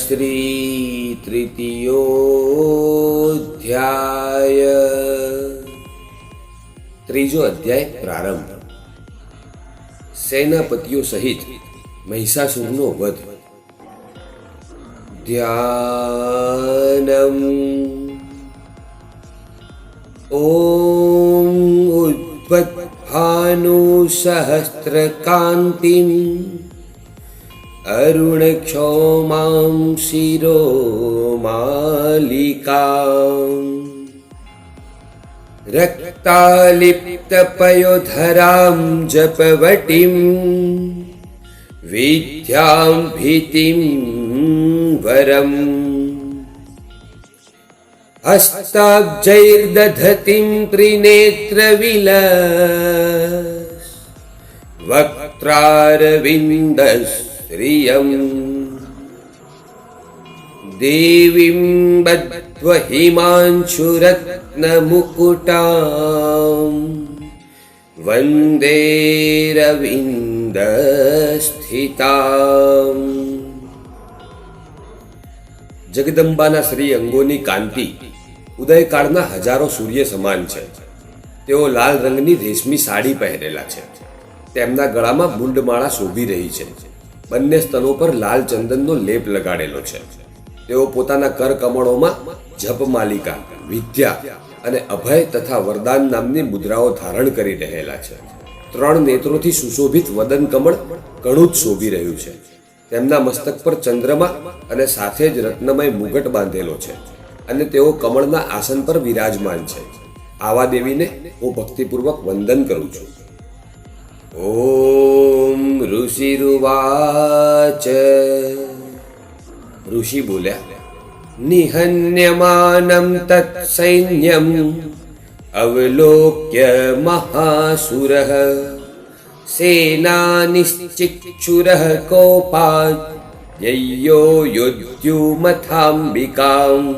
શ્રી તૃતીયોધ્યાય ત્રીજો અધ્યાય પ્રારંભ સેનાપતિઓ સહિત મહિષાસુરનો વધ ધ્યાનમ ઓમ ઉદ્ભત સહસ્ત્ર કાંતિમ अरुणक्षोमां शिरोमालिकाम् रक्तालिप्तपयोधरां जपवटीं विद्यां भीतिं वरम् हस्ताब्जैर्दधतिं त्रिनेत्रविल वक्त्रारविन्दस् वक्त्रारविन्दश्रियम् देवीं बद्ध्वहिमांशुरत्नमुकुटां वन्दे રવિંદસ્થિતામ જગદંબાના શ્રી અંગોની કાંતિ ઉદયકાળના હજારો સૂર્ય સમાન છે તેઓ લાલ રંગની રેશમી સાડી પહેરેલા છે તેમના ગળામાં મુંડમાળા શોભી રહી છે બંને સ્તનો પર લાલ ચંદનનો લેપ લગાડેલો છે. તેઓ પોતાના કર કમળોમાં જપમાલિકા વિદ્યા અને અભય તથા વરદાન નામની મુદ્રાઓ ધારણ કરી રહેલા છે. ત્રણ નેત્રોથી સુશોભિત વદન કમળ ઘણું જ શોભી રહ્યું છે. તેમના મસ્તક પર ચંદ્રમા અને સાથે જ રત્નમય મુગટ બાંધેલો છે અને તેઓ કમળના આસન પર વિરાજમાન છે. આવા દેવીને હું ભક્તિપૂર્વક વંદન કરું છું. ઓમ ઋષિરુવાચ ઋષિ બોલ્યા નિહન્યમાનમ તત્સૈન્યમ અવલોક્ય મહાસુર સેનાનિશ્ચિક્ષુર કોપાદ યો યોદ્યુમથાંબિકામ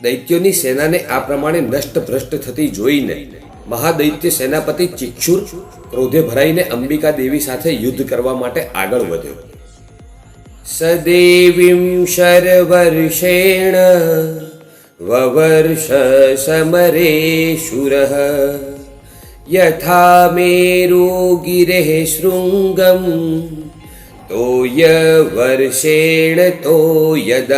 દૈત્યોની સેનાને આ પ્રમાણે નષ્ટ ભ્રષ્ટ થતી જોઈને મહાદૈત્ય સેનાપતિ ચિક્ષુર ક્રોધે ભરાઈને અંબિકા દેવી સાથે યુદ્ધ કરવા માટે આગળ વધ્યો. સદેવીં શર્વર્ષેણ વવર્ષ સમરે શુરઃ યથા મેરુ ગિરે શૃંગમ તોય વર્ષેણ તો યદઃ.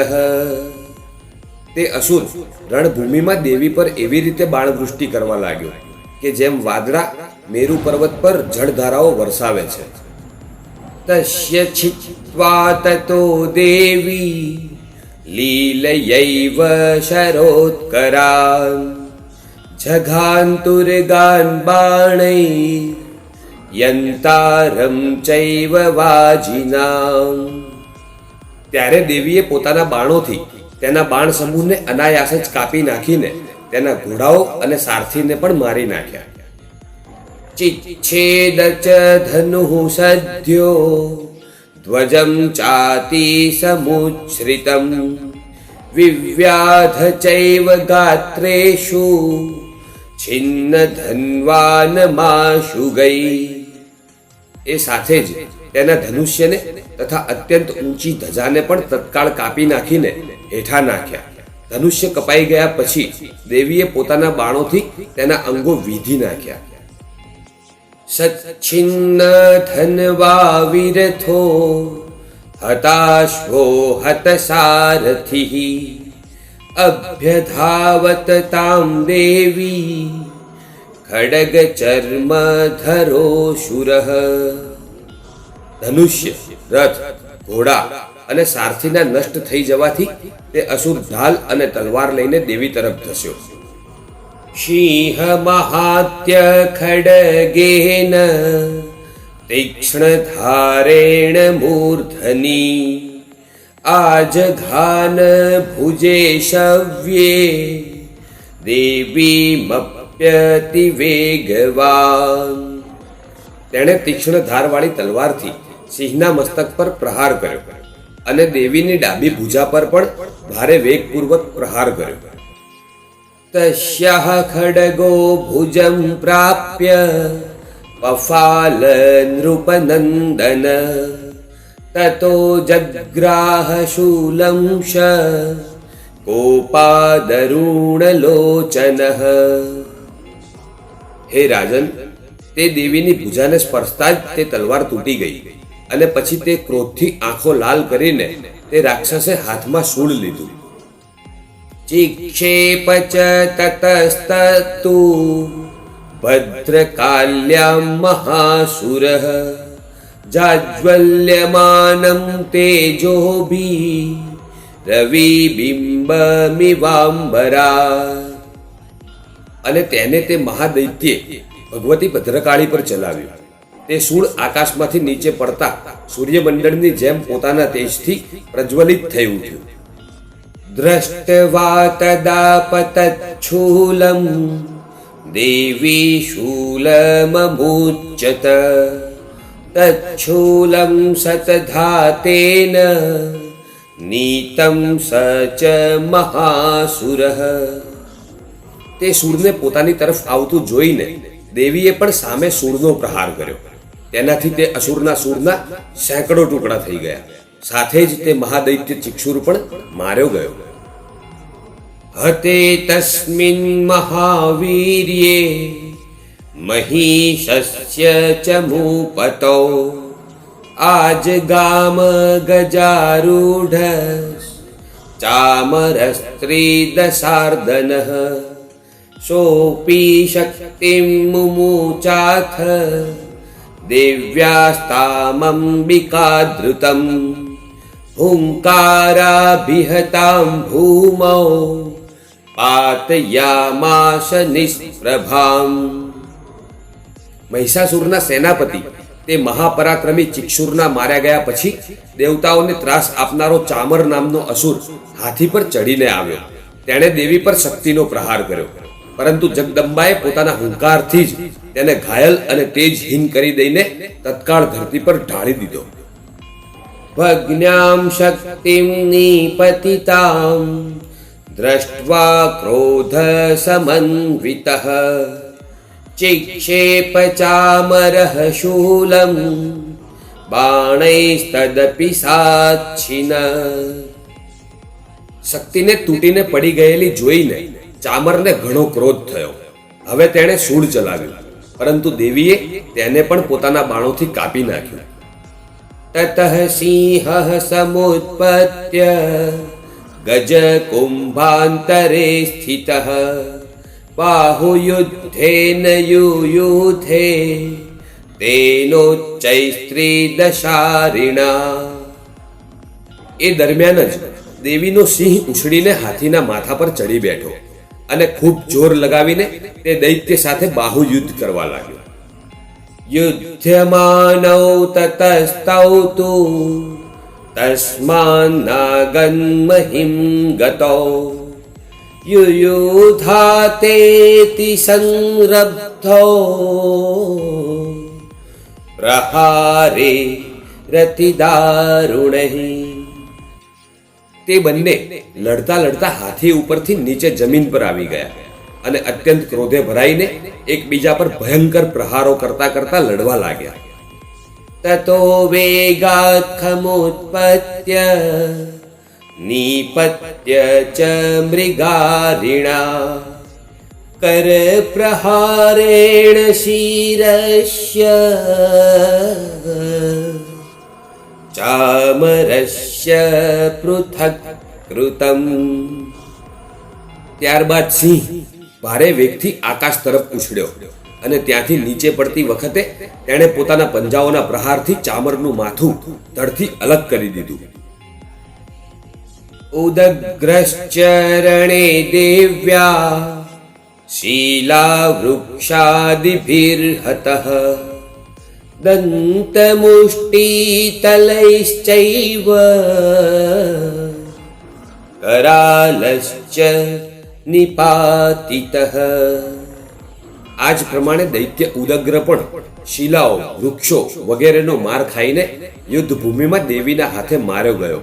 તે અસુર રણભૂમિમાં દેવી પર એવી રીતે બાણવૃષ્ટિ કરવા લાગ્યો. કે જેમ વાદળા મેરુ પર્વત પર જળધારાઓ વરસાવે છે. તસ્ય છિત્વા તતો દેવી લીલયૈવ શરોત્કરાન જઘાંતુર્ગાન બાણૈ યંતારમ ચૈવ વાજિનામ ત્યારે દેવીએ પોતાના બાણોથી તેના બાણ સમૂહને અનાયાસ જ કાપી નાખીને તેના ઘોડાઓ અને સારથીને પણ મારી નાખ્યા. ચિચ્છેદ ચ ધનુ સદ્યો, ધ્વજમ ચાતી સમુચ્છ્રિતમ, વિવ્યાધ ચૈવ ગાત્રેષુ, છિન્ન ધનવાન માશુ ગઈ. એ સાથે જ તેના ધનુષ્યને તથા અત્યંત ઊંચી ધજાને પણ તત્કાળ કાપી નાખીને હેઠા નાખ્યા. ધનુષ્ય કપાઈ ગયા પછી દેવીએ પોતાના બાણોથી તેના અંગો વીધી નાખ્યા. સચ્છિન્ન ધનવા વિરથો હતાશો હત સારથિ, અભ્યધાવત તામ દેવી, ખડગ ચર્મ ધરો શુરઃ ધનુષ્ય, રથ, ઘોડા અને સારથીના નષ્ટ થઈ જવાથી તે અસુર ઢાલ અને તલવાર લઈને દેવી તરફ ધસ્યો. સિંહ મહાત્ય ખડગેન, તીક્ષ્ણ ધારેણ મૂર્ધની આજઘાન ભુજે શવ્યે, દેવી મપ્યતિ વેગવાન. તેણે તીક્ષ્ણ ધારવાળી તલવારથી સિંહના મસ્તક પર પ્રહાર કર્યો. અને દેવીની ડાબી ભુજા પર પણ ભારે વેગપૂર્વક પ્રહાર કર્યો. તસ્યાહ ખડગો ભુજમ પ્રાપ્ય પફાલ નૃપનંદન તતો જગ્રાહ શૂલમ શ કોપાદરુણલોચન હે રાજન, તે દેવીની ભુજાને સ્પર્શતા જ તે તલવાર તૂટી ગઈ. અને પછી તે ક્રોધથી આંખો લાલ કરીને તે રાક્ષસે હાથમાં શૂળ લીધું. ચિક્ષેપ ચ તતસ્તતુ ભદ્રકાલ્યા મહાસુર જાજ્વલ્યમાનમ તેજોભી રવિબિંબમિવાંબરા અને તેને તે મહાદૈત્યે ભગવતી ભદ્રકાળી પર ચલાવ્યું. તે સૂળ આકાશમાંથી નીચે પડતા સૂર્યમંડળની જેમ પોતાના તેજથી પ્રજ્વલિત થઈ ઉઠ્યું દ્રષ્ટવા તદા પતચ્છૂલમ દેવી શૂલમમુચ્યત તચ્છૂલમ સતધાતેન, નીતમ સચ મહાસુરઃ. તે સૂરને પોતાની તરફ આવતું જોઈને દેવીએ પણ સામે સૂરનો પ્રહાર કર્યો. તેનાથી તે અસુરના સૂરના સેંકડો ટુકડા થઈ ગયા. સાથે જ તે મહાદૈત્ય ચિક્ષુર પણ માર્યો ગયો. હતે તસ્મિન મહાવીર્યે મહિષસ્ય ચ મૂપતો આજ ગામ ગજારૂઢ ચામરસ્ત્રીદશાર્દન સોપી શક્તિમ મુમુચાથ દેવ્યાસ્તામંબિકાધૃતમ હુંકારાભિહતાં ભૂમૌ પાતયામાશ નિષ્પ્રભામ મહિષાસુરના સેનાપતિ તે મહાપરાક્રમી ચિક્ષુરના માર્યા ગયા પછી દેવતાઓને ત્રાસ આપનારો ચામર નામનો અસુર હાથી પર ચડીને આવ્યો તેણે દેવી પર શક્તિનો પ્રહાર કર્યો પરંતુ જગદંબાએ પોતાના હુંકારથી જ તેને ઘાયલ અને તેજહીન કરી દઈને તત્કાળ ધરતી પર ઢાળી દીધો. ભગ્નામ શક્તિમ નિપતિતામ દ્રષ્ટવા ક્રોધ સમન્વિત ચિક્ષેપ ચામરઃ શૂલમ બાણૈસ્તદપિ સાક્ષિન શક્તિને તૂટીને પડી ગયેલી જોઈને ચામરને ઘણો ક્રોધ થયો. હવે તેણે શૂળ ચલાવ્યું, પરંતુ દેવીએ તેને પણ પોતાના બાણોથી કાપી નાખ્યું. તતઃ સિંહ સમુત્પત્ય, ગજ કુંભાંતરે સ્થિત બાહુયુદ્ધેન યુયુધે ચૈત્રી દશારિણા. એ દરમિયાન જ દેવીનો સિંહ ઉછળીને હાથીના માથા પર ચડી બેઠો. અને ખૂબ જોર લગાવીને તે દૈત્ય સાથે બાહુ યુદ્ધ કરવા લાગ્યો. યુદ્ધમાનવ તતસ્તૌ તુ તસ્માન્નાગન્મહિં ગતો. યુયુધાતેતિ સંરબ્ધો. પ્રહારે રતિદારુણહી તે બંને લડતા લડતા હાથી ઉપરથી નીચે જમીન પર આવી ગયા અને અત્યંત ક્રોધે ભરાઈને એકબીજા પર ભયંકર પ્રહારો કરતા કરતા લડવા લાગ્યા. તતો વેગાત ખમુત્પત્ય, નીપત્ય ચ મૃગારિણા, કર પ્રહારેણ શિરસ્ય. ચામરસ્ય પૃથક કૃતમ. ત્યારબાદ સિંહ ભારે વેગથી આકાશ તરફ ઉછળ્યો અને ત્યાંથી નીચે પડતી વખતે તેણે પોતાના પંજાઓના પ્રહારથી ચામરનું માથું ધડથી અલગ કરી દીધું. ઉદગ્રશ્ચરણે દેવ્યા શીલા વૃક્ષાદિભિર્હતઃ दन्तमुष्टितलैश्चैव। करालश्च નિપાતિતઃ આ જ પ્રમાણે દૈત્ય ઉદગ્ર પણ શિલાઓ વૃક્ષો વગેરેનો માર ખાઈને યુદ્ધભૂમિમાં દેવીના હાથે માર્યો ગયો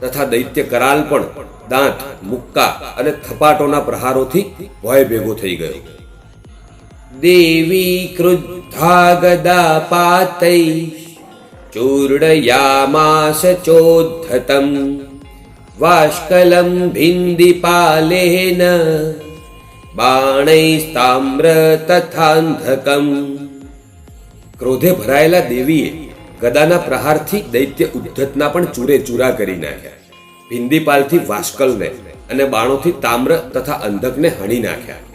તથા દૈત્ય કરાલ પણ દાંત મુક્કા અને થપાટોના પ્રહારોથી ભય ભેગો થઈ ગયો દેવી ક્રુદ્ધા ગદા પાતૈ चूर्णयामास चोद्धतं वाष्कलं भिन्दिपालेन બાણૈસ્તામ્ર તથાંધકમ ક્રોધે ભરાયેલા દેવીએ ગદાના પ્રહારથી દૈત્ય ઉદ્ધતના પણ ચૂરે ચૂરા કરી નાખ્યા ભિંદીપાલથી વાસ્કલને અને બાણોથી તામ્ર તથા અંધકને હણી નાખ્યા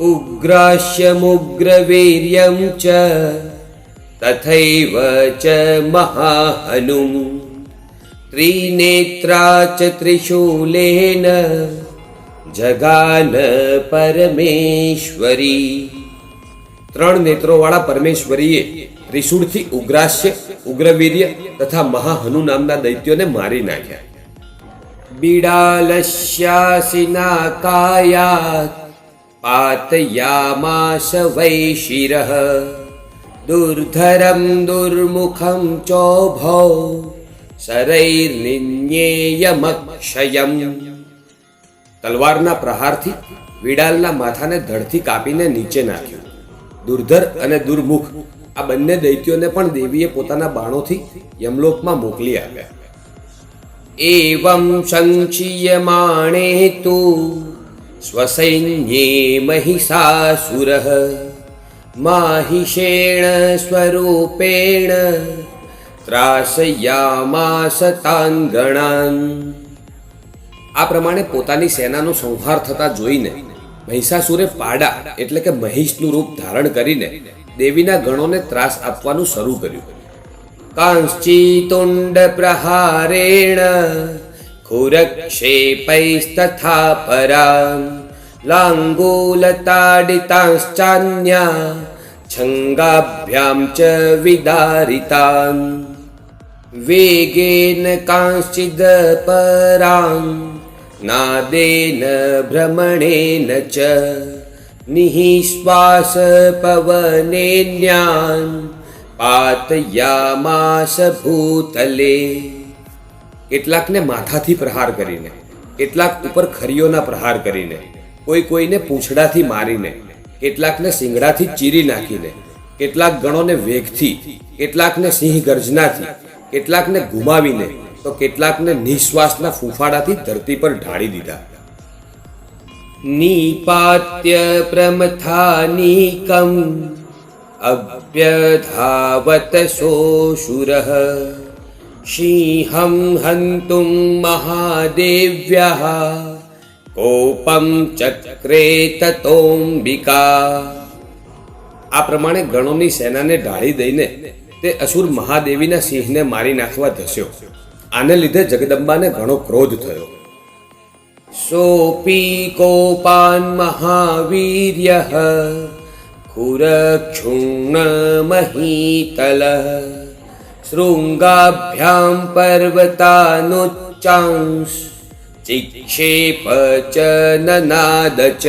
ઉગ્રાસ્યમુગ્રવીર્યમ ચ તથૈવ ચ મહાહનુ ત્રિનેત્રા ચ ત્રિશૂલેન જગાન પરમેશ્વરી ત્રણ નેત્રોવાળા પરમેશ્વરીએ ત્રિશૂળથી ઉગ્રાશ્ય ઉગ્રવીર્ય તથા મહાહનુ નામના દૈત્યોને મારી નાખ્યા બિડાલશ્યાસિના કાયાત પાતયામાશ વૈશિરઃ દુર્ધરમ दुर्मुखं चोभौ શરૈર્નિન્યેયમક્ષયમ તલવારના પ્રહારથી વિડાલના માથાને ધડથી કાપીને નીચે નાખ્યું દુર્ધર અને દુર્મુખ આ બંને દૈત્યોને પણ દેવીએ પોતાના બાણોથી યમલોકમાં મોકલી આવ્યા એવં સંક્ષીયમાણે તુ સ્વસૈન્યે મહિષાસુર માહિષેણ સ્વરૂપેણ ત્રાસયામાસ તાન ગણાન આ પ્રમાણે પોતાની સેનાનો સંહાર થતા જોઈને મહિષાસુરે પાડા એટલે કે મહિષનું રૂપ ધારણ કરીને દેવીના ગણોને ત્રાસ આપવાનું શરૂ કર્યું. કાંશ્ચિતુંડ પ્રહારેણ खुरक्षेपैस्तथा परां। लाङ्गूलताडिताश्चान्या छङ्गाभ्यां च विदारितान् वेगेन कांश्चिदपरां नादेन भ्रमणेन च। निःश्वासपवनेन्यान् पातयामास भूतले। કેટલાકને માથાથી પ્રહાર કરીને કેટલાક ઉપર ખરીઓના પ્રહાર કરીને, કોઈ કોઈને પૂંછડાથી મારીને, કેટલાકને સિંગડાથી ચીરી નાખીને, કેટલાક ગણોને વેગથી, કેટલાકને સિંહ ગર્જનાથી, કેટલાકને ગુમાવીને, તો કેટલાકને નિશ્વાસના ફૂફાડાથી ધરતી પર ઢાળી દીધા. નિપાત્ય પ્રમથાનિકમ અભ્યધાવત સોશુરઃ સિંહં હંતુમ મહાદેવ્યા કોપમ ચક્રે તતોંબિકા આ પ્રમાણે ગણોની સેનાને ઢાળી દઈને તે અસુર મહાદેવીના સિંહને મારી નાખવા ધસ્યો. આને લીધે જગદંબાને ઘણો ક્રોધ થયો. સોપી કોપાન મહાવીર્ય, ખુરક્ષુણ મહીતલ। શૃંગાભ્યામ પર્વતાનુચ્ચાંશ ચિક્ષેપ ચ નનાદ ચ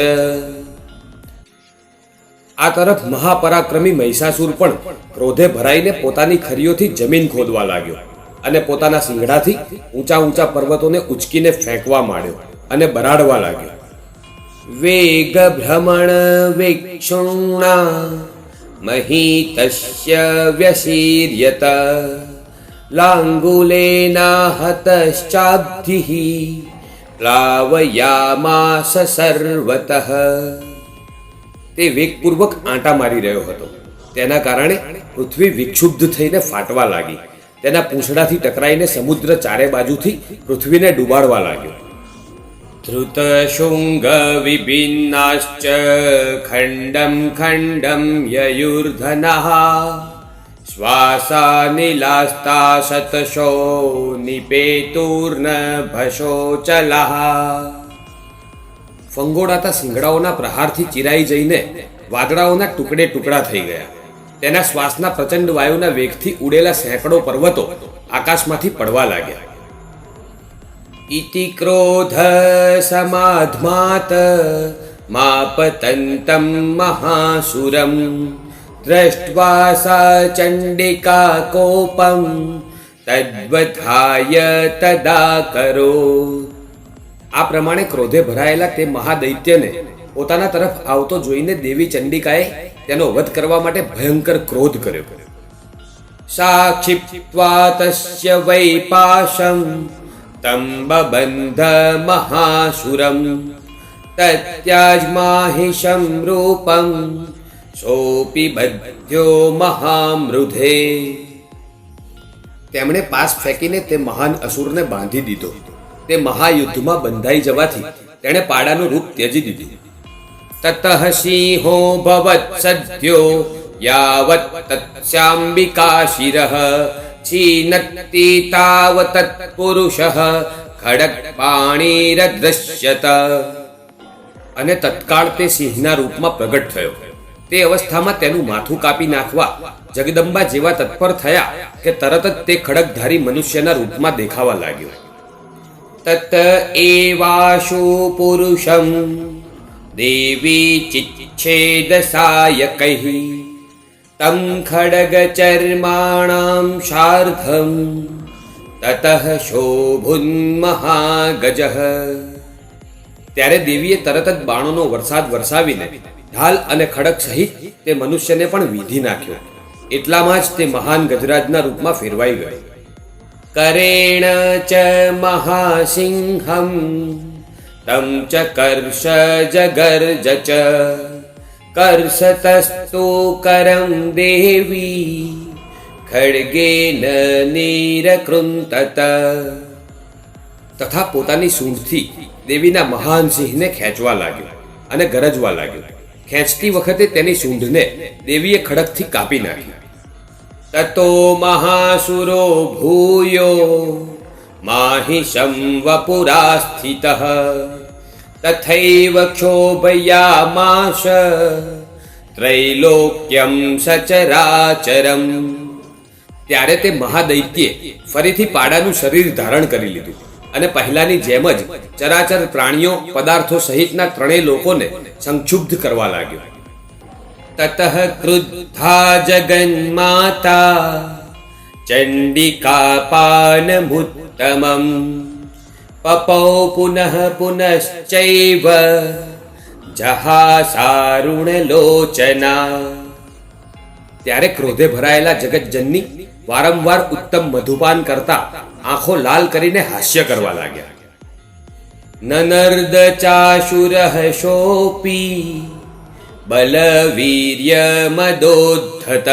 આ તરફ મહાપરાક્રમી મહિષાસુર પણ ક્રોધે ભરાઈને પોતાની ખરીઓથી જમીન ખોદવા લાગ્યો અને પોતાના સિંગડાથી ઊંચા ઊંચા પર્વતોને ઉચકીને ફેંકવા માંડ્યો અને બરાડવા લાગ્યો. વેગ ભ્રમણ, વિક્ષુણા વ્યશીર્યત લાંગુલેના હતશ્ચાબ્ધિ પ્લાવયામાસ સર્વતઃ તે વેગપૂર્વક આંટા મારી રહ્યો હતો તેના કારણે પૃથ્વી વિક્ષુબ્ધ થઈને ફાટવા લાગી તેના પૂંછડાથી ટકરાઈને સમુદ્ર ચારે બાજુથી પૃથ્વીને ડૂબાડવા લાગ્યો ખંડમ ખંડમ યયુર્ધનઃ શ્વાસાનિલાસ્તા શતશો નિપેતુર્ન ભશો ફંગોડાતા સિંગડાઓના પ્રહારથી ચિરાઈ જઈને વાદળાઓના ટુકડે ટુકડા થઈ ગયા તેના શ્વાસના પ્રચંડ વાયુના વેગથી ઉડેલા સેંકડો પર્વતો આકાશમાંથી પડવા લાગ્યા ઇતિ ક્રોધ સમાધ્માત માપતંતમ મહાસુરમ દ્રષ્ટ્વા સા ચંડિકા કોપમ તદ્વથાય તદા કરો આ પ્રમાણે ક્રોધે ભરાયેલા તે મહાદૈત્યને પોતાના તરફ આવતો જોઈને દેવી ચંડિકાએ તેનો વધ કરવા માટે ભયંકર ક્રોધ કર્યો साक्षिप्त्वा तस्य वै पाशं तं बबन्ध महासुरं तत्याज्माहिषं रूपं सोऽपि बध्यो મહામૃધે તેમણે પાસ ફેંકીને તે મહાન અસુરને બાંધી દીધો તે મહાયુદ્ધમાં બંધાઈ જવાથી તેણે પાડાનું રૂપ ત્યજી દીધું તતઃ સિંહો ભવત સદ્યો યાવત તત્સ્યાંબિકા શિરઃ અને તત્કાળ તે સિંહના રૂપમાં પ્રગટ થયો. તે અવસ્થામાં તેનું માથું કાપી નાખવા જગદંબા જેવા તત્પર થયા કે તરત જ તે ખડકધારી મનુષ્યના રૂપમાં દેખાવા લાગ્યો. તત એવાશુ પુરુષમ, દેવી ચિચ્છેદ સાયકૈ ખડગ ચર્માણામ શાર્ધમ તતઃ શોભુન મહાગજ ત્યારે દેવીએ તરત જ બાણોનો વરસાદ વરસાવીને ઢાલ અને ખડક સહિત તે મનુષ્યને પણ વિધી નાખ્યો. એટલામાં જ તે મહાન ગજરાજના રૂપમાં ફેરવાઈ ગયો. કરેણ ચ મહાસિંહમ તમ ચ કર્ષ જગર્જ ચ કર્ષતસ્તુ करं દેવી ખડગેન નીરકૃંતત તથા પોતાની સૂંઢથી દેવીના મહાન સિંહને ખેંચવા લાગ્યો અને ગરજવા લાગ્યો. ખેંચતી વખતે તેની સૂંઢને દેવીએ ખડકથી કાપી નાખી તતો મહાસુરો ભૂયો માહિષં સંવપુરા સ્થિત તથૈવ ક્ષોભયામાશ ત્રૈલોક્યમ સચરાચરમ ત્યારે તે મહાદૈત્યે ફરીથી પાડાનું શરીર ધારણ કરી લીધું અને પહેલાની જેમ જ ચરાચર પ્રાણીઓ, પદાર્થો સહિતના ત્રણેય લોકોને સંક્ષુબ્ધ કરવા લાગ્યો. તતઃ ક્રુદ્ધા જગન્માતા ચંડિકા પાનમુત્તમમ પપૌ પુનઃ પુનશ્ચૈવ જહાસારુણલોચના ત્યારે ક્રોધે ભરાયેલા જગતજનની વારંવાર ઉત્તમ મધુપાન કરતા આંખો લાલ કરીને હાસ્ય કરવા લાગ્યા નનર્દ ચાશુર શોપી બલવીર્ય મદોદ્ધત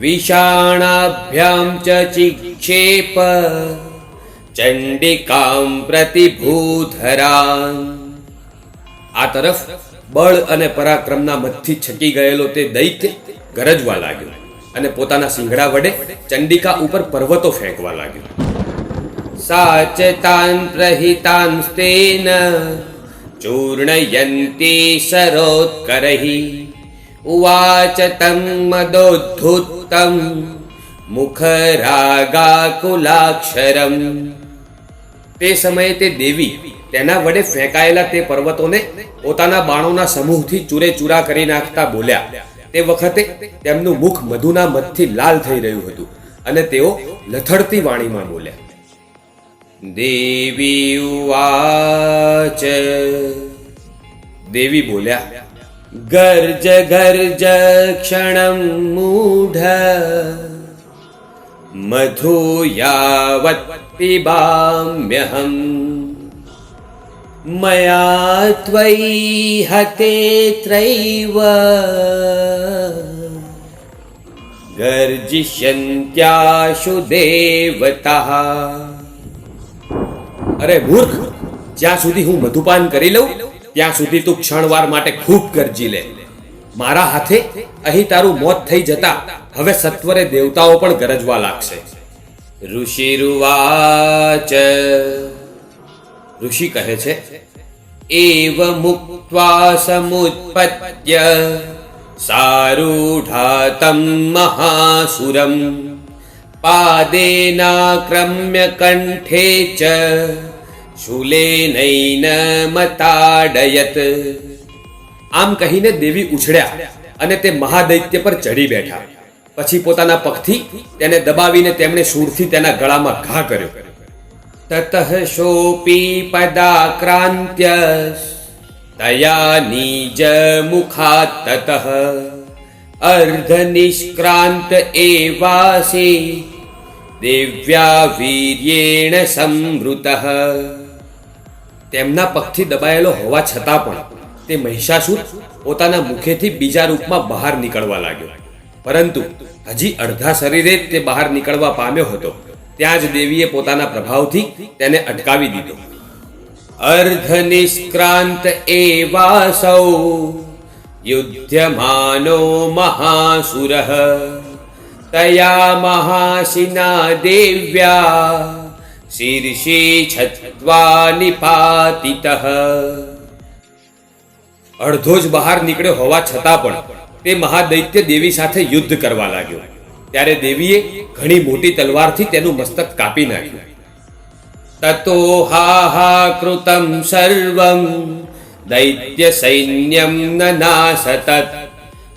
વિષાણાભ્યામ ચ ચિક્ષેપ ચંડિકામ પ્રતિભૂધરા. આ તરફ બળ અને પરાક્રમના મતથી છકી ગયેલો તે દૈત્ય ગરજવા લાગ્યો અને પોતાના સિંગડા વડે ચંડિકા ઉપર પર્વતો ફેંકવા લાગ્યો. સાચતાન પ્રહિતાંસ્તેન ચૂર્ણયંતી સરોત્કરહી ઉવાચ તમ મદોદ્ધુત્તમ મુખરાગાકુલાક્ષરમ. તે સમયે તે દેવી તેના વડે ફેંકાયેલા તે પર્વતોને પોતાના બાણોના સમૂહથી ચૂરે ચૂરા કરી નાખતા બોલ્યા. તે વખતે તેમનું મુખ મધુના મધથી લાલ થઈ રહ્યું હતું અને તેઓ લથડતી વાણીમાં બોલ્યા. દેવી ઉવાચ. દેવી બોલ્યા, ગર્જ ગર્જ ક્ષણમ મૂઢ. મધુ યાવત પિબામ્યહમ મયા ત્વયી હતે ત્રૈવ ગર્જિષ્યન્ત્યાશુ દેવતા અરે મૂર્ખ જ્યાં સુધી હું મધુપાન કરી લઉં ત્યાં સુધી તું ક્ષણવાર માટે ખૂબ ગરજી લે મારા હાથે અહીં તારું મોત થઈ જતા હવે સત્વરે દેવતાઓ પણ ગરજવા લાગશે. ઋષિરુવાચ ઋષિ કહે છે, એવ મુક્ત્વા સમુત્પત્ય સારૂઢાતમ મહાસુરમ. પાદેનાક્રમ્ય કંઠે ચ, શૂલેનૈન મતાડયત. આમ કહીને દેવી ઉછળ્યા અને તે મહાદૈત્ય પર ચડી બેઠા. પછી પોતાના પગથી તેને દબાવીને તેમણે સૂરથી તેના ગળામાં ઘા કર્યો. તતઃ શોપી પદાક્રાંત્ય દયા નિજ મુખા તતઃ. અર્ધ નિષ્ક્રાંત એવાસી દિવ્યા વીર્યેણ સમૃત. તેમના પગથી દબાયેલો હોવા છતાં પણ તે મહિષાસુર પોતાના મુખેથી બીજા રૂપમાં બહાર નીકળવા લાગ્યો. પરંતુ હજી અડધા શરીરે તે બહાર નીકળવા પામ્યો હતો. ત્યાં જ દેવીએ પોતાના પ્રભાવથી તેને અટકાવી દીધો. અર્ધ નિષ્ક્રાંત એવાસૌ યુધ્યમાનો મહાસુર, તયા મહાશિના દેવ્યા શીર્ષે છત્વા નિપાતિતઃ. અડધો જ બહાર નીકળ્યો હોવા છતાં પણ તે મહાદૈત્ય દેવી સાથે યુદ્ધ કરવા લાગ્યો. ત્યારે દેવીએ ઘણી મોટી તલવારથી તેનું મસ્તક કાપી નાખ્યું. તતો હાહાકૃતમ સર્વમ, દૈત્ય સૈન્યમ નાશતત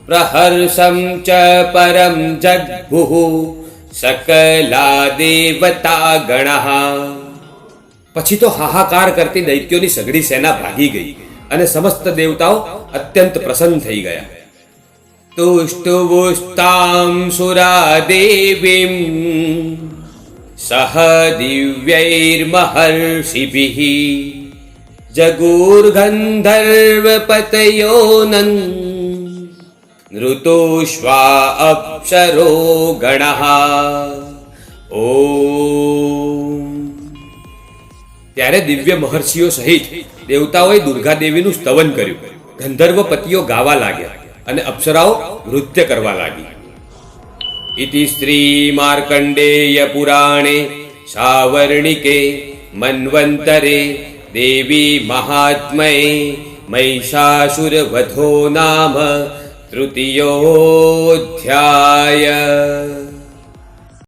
પ્રહર્ષમ ચ પરમ જગભુઃ સકલા દેવતા ગણઃ. પછી તો હાહાકાર કરતી દૈત્યોની સઘળી સેના ભાગી ગઈ. અને સમસ્ત દેવતાઓ અત્યંત પ્રસન્ન થઈ ગયા. તુષ્ટુવુસ્તામ સુરા દેવીમ સહ દિવ્યૈર્મહર્ષિભિः જગુર્ગંધર્વપતયો નન નૃતોશ્વા અપ્સરો ગણઃ. ઓ ત્યારે દિવ્ય મહર્ષિઓ સહિત દેવતાઓએ દુર્ગા દેવીનું સ્તવન કર્યું. ગંધર્વ પતિઓ ગાવા લાગ્યા અને અપ્સરાઓ નૃત્ય કરવા લાગી. ઇતિ શ્રી માર્કંડેય પુરાણે સાવર્ણિકે મન્વંતરે દેવી મહાત્મય મહિષાસુર વધો નામ તૃતીયોધ્યાય.